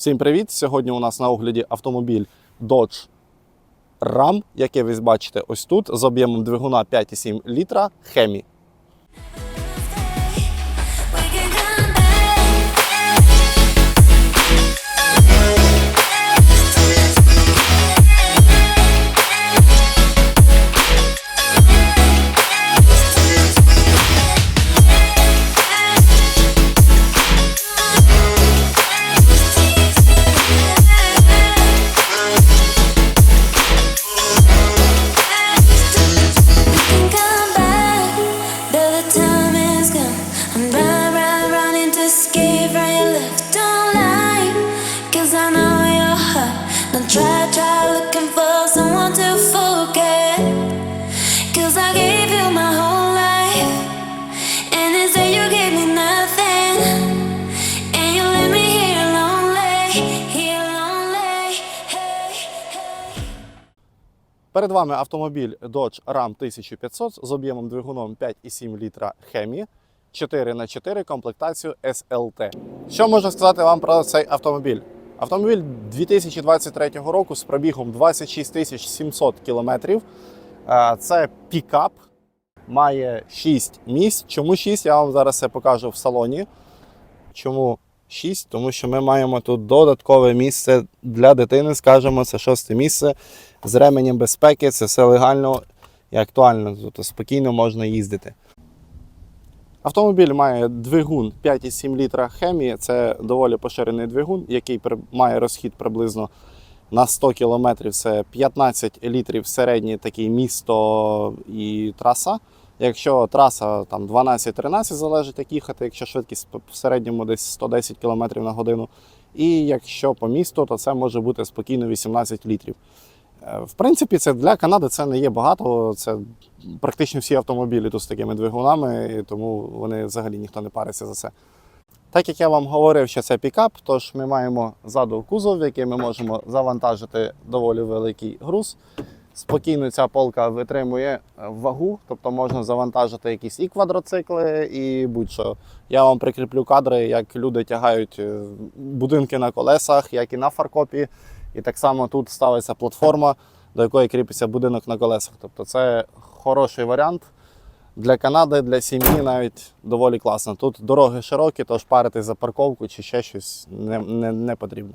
Всім привіт! Сьогодні у нас на огляді автомобіль Dodge Ram, який ви бачите ось тут, з об'ємом двигуна 5,7 літра Хемі. Перед вами автомобіль Dodge Ram 1500 з об'ємом двигуном 5,7 літра Хемі 4х4 комплектацію SLT. Що можу сказати вам про цей автомобіль? Автомобіль 2023 року з пробігом 26 700 кілометрів. Е, Це пікап, має 6 місць. Чому 6? Я вам зараз це покажу в салоні. Чому 6? Тому що ми маємо тут додаткове місце для дитини, скажімо, це шосте місце з ременем безпеки, це все легально і актуально, тобто спокійно можна їздити. Автомобіль має двигун 5,7 літра хемії. Це доволі поширений двигун, який має розхід приблизно на 100 км. Це 15 літрів середній такий місто і траса. Якщо траса там 12-13 залежить як їхати, якщо швидкість в середньому десь 110 км на годину. І якщо по місту, то це може бути спокійно 18 літрів. Е, В принципі, це для Канади це не є багато. Це практично всі автомобілі тут з такими двигунами, і тому вони взагалі ніхто не париться за це. Так як я вам говорив, що це пікап, тож ми маємо ззаду кузов, в який ми можемо завантажити доволі великий груз. Спокійно ця полка витримує е, вагу, тобто можна завантажити якісь і квадроцикли, і будь-що. Я вам прикріплю кадри, як люди тягають е, будинки на колесах, як і на фаркопі. І так само тут ставиться платформа, до якої кріпиться будинок на колесах. Тобто це хороший варіант для Канади, для сім'ї навіть доволі класно. Тут дороги широкі, тож парити за парковку чи ще щось не, не, не потрібно.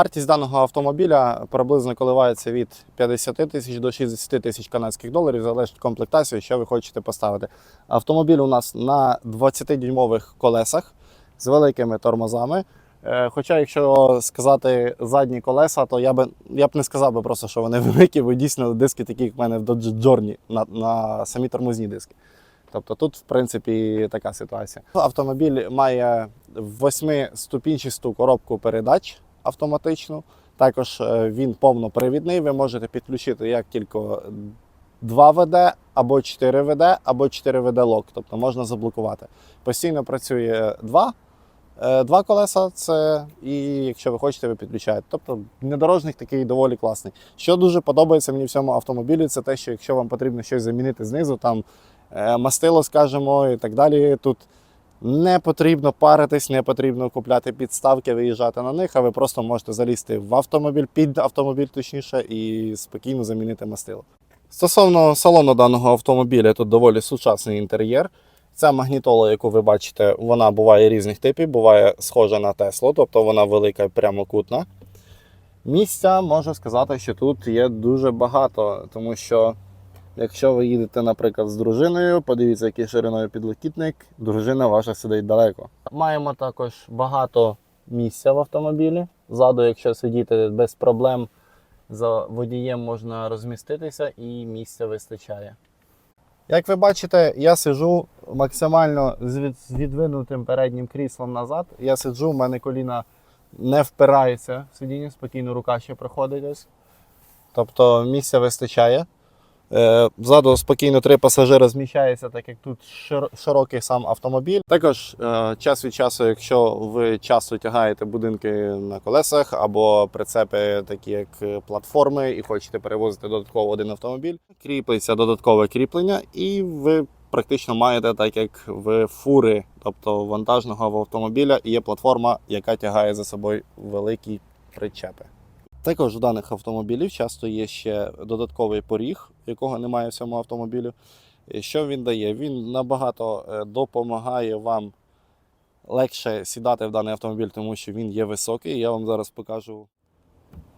Вартість даного автомобіля приблизно коливається від 50 тисяч до 60 тисяч канадських доларів, залежить від комплектації, що ви хочете поставити. Автомобіль у нас на 20-дюймових колесах з великими тормозами. Е, Хоча, якщо сказати задні колеса, то я би я б не сказав би просто, що вони великі, бо дійсно диски такі, як в мене в Dodge Journey на, на самі тормозні диски. Тобто тут, в принципі, така ситуація. Автомобіль має восьмиступінчасту коробку передач автоматичну. Також е, він повнопривідний. Ви можете підключити як тільки 2 ВД, або 4 ВД, або 4 ВД лок. Тобто можна заблокувати. Постійно працює два. е, Два колеса це і якщо ви хочете, ви підключаєте. Тобто внедорожник такий доволі класний. Що дуже подобається мені в цьому автомобілі, це те, що якщо вам потрібно щось замінити знизу, там е, мастило, скажімо, і так далі. Тут не потрібно паритись, не потрібно купляти підставки, виїжджати на них, а ви просто можете залізти в автомобіль, під автомобіль точніше, і спокійно замінити мастило. Стосовно салону даного автомобіля, тут доволі сучасний інтер'єр. Ця магнітола, яку ви бачите, вона буває різних типів, буває схожа на Теслу, тобто вона велика і прямокутна. Місця можу сказати, що тут є дуже багато, тому що якщо ви їдете, наприклад, з дружиною, подивіться, який шириною підлокітник, дружина ваша сидить далеко. Маємо також багато місця в автомобілі. Ззаду, якщо сидіти без проблем, за водієм можна розміститися і місця вистачає. Як ви бачите, я сиджу максимально з відвинутим переднім кріслом назад. Я сиджу, в мене коліна не впирається в сидіння, спокійно рука ще проходить ось. Тобто місця вистачає. Е, Ззаду спокійно три пасажири зміщається, так як тут широкий сам автомобіль. Також е, час від часу, якщо ви часто тягаєте будинки на колесах або прицепи, такі як е, платформи, і хочете перевозити додатково один автомобіль, кріплиться додаткове кріплення, і ви практично маєте так, як в фури, тобто вантажного автомобіля, є платформа, яка тягає за собою великі причепи. Також у даних автомобілів часто є ще додатковий поріг, якого немає в цьому автомобілі. І Що він дає? Він набагато е, допомагає вам легше сідати в даний автомобіль, тому що він є високий. Я вам зараз покажу,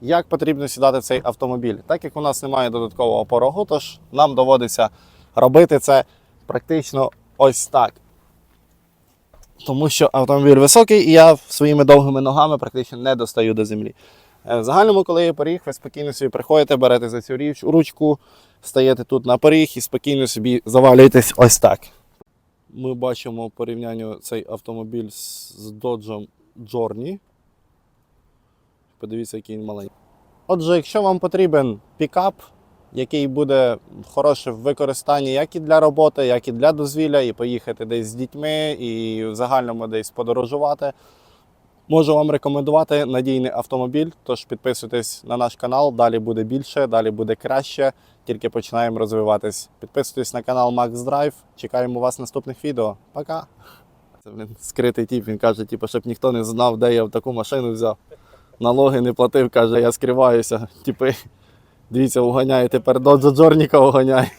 як потрібно сідати в цей автомобіль. Так як у нас немає додаткового порогу, тож нам доводиться робити це практично ось так. Тому що автомобіль високий, і я своїми довгими ногами практично не достаю до землі. Е, В загальному, коли є поріг, ви спокійно собі приходите, берете за цю річ- ручку, стаєте тут на поріг і спокійно собі завалюєтесь ось так. Ми бачимо порівняння цей автомобіль з Dodge Journey. Подивіться, який він маленький. Отже, якщо вам потрібен пікап, який буде хороший в використанні як і для роботи, як і для дозвілля, і поїхати десь з дітьми, і в загальному десь подорожувати, Можу вам рекомендувати надійний автомобіль, тож підписуйтесь на наш канал, далі буде більше, далі буде краще. Тільки починаємо розвиватись. Підписуйтесь на канал Max Drive. Чекаємо вас в наступних відео. Пока! Це блін, скритий тіп. Він каже, типу, щоб ніхто не знав, де я таку машину взяв. Налоги не платив, каже, я скриваюся. Типи, дивіться, уганяє тепер до Джорніка уганяє.